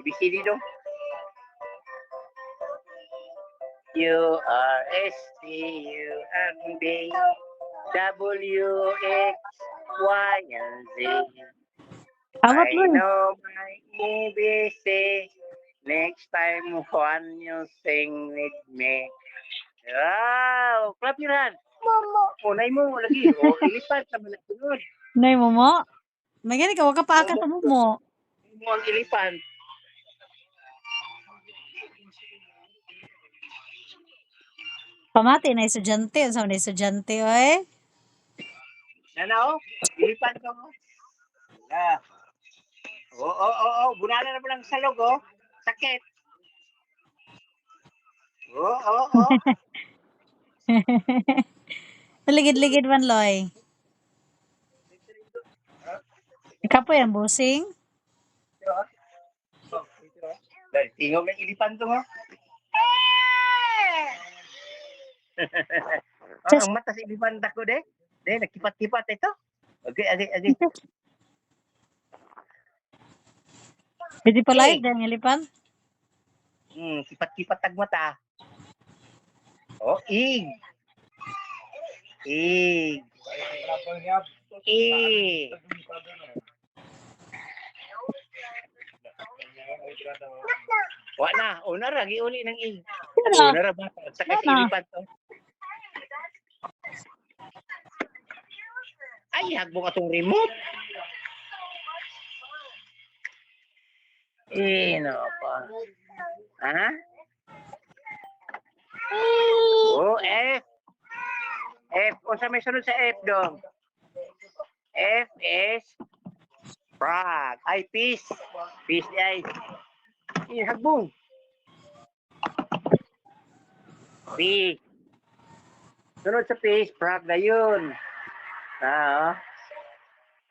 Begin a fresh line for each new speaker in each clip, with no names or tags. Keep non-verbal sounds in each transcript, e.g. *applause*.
ABCD dong. U R S T U M B W X Y and Z.
Awat
I
mo.
know my ABC. Next time when you sing with me. Wow! Clap your hand.
Momo.
Unay mo lagi. *laughs* O, ilipat sa mga sunod.
Nay mo mo. May gani ka, wag ka paaka sa mo mo.
mo ang ilipan.
Pamati na estudyante. Ang sa na estudyante, oy.
Nana o, ilipan ko. Ah. Oo, oo, oo, oo. Bunala na mo lang sa logo. Sakit. Oo, oo, oo. *laughs*
Ligid-ligid man, Loy. Ikaw po yan, busing.
Dahil tingog ng ilipan to mo. *laughs* Ah, ang mata sa ilipan ko de. De, nagkipat-kipat ito. Okay, okay, okay.
Pwede pa like, dahil ngilipan.
Hmm, kipat-kipat tag mata. Oh, ig. Ig. Ig. Wa na, una ra giuli ng ig. Una ra ba sa kasi
Wala.
ilipan to. Ay, hagbong atong remote. Eh, no pa. Ha? Oh, F. F. O sa may sunod sa F dong. F is frog. Ay, peace. Peace ay. Eh, hagbong. P. Sunod sa peace, frog na yun. Ah, oh.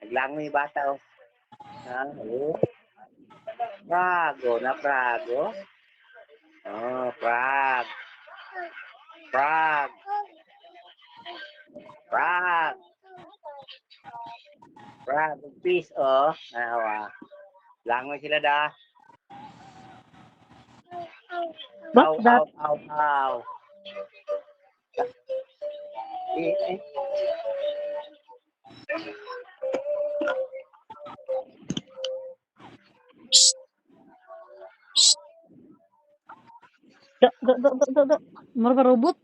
Naglangoy yung bata, oh. Ah, oh. Prago na prago. Oh, frog. Frog. Frog. Frog. Peace, oh. Nawa. Langoy sila What's ow,
that?
Ow, ow,
Dok, dok, dok, dok, dok. Mereka robot.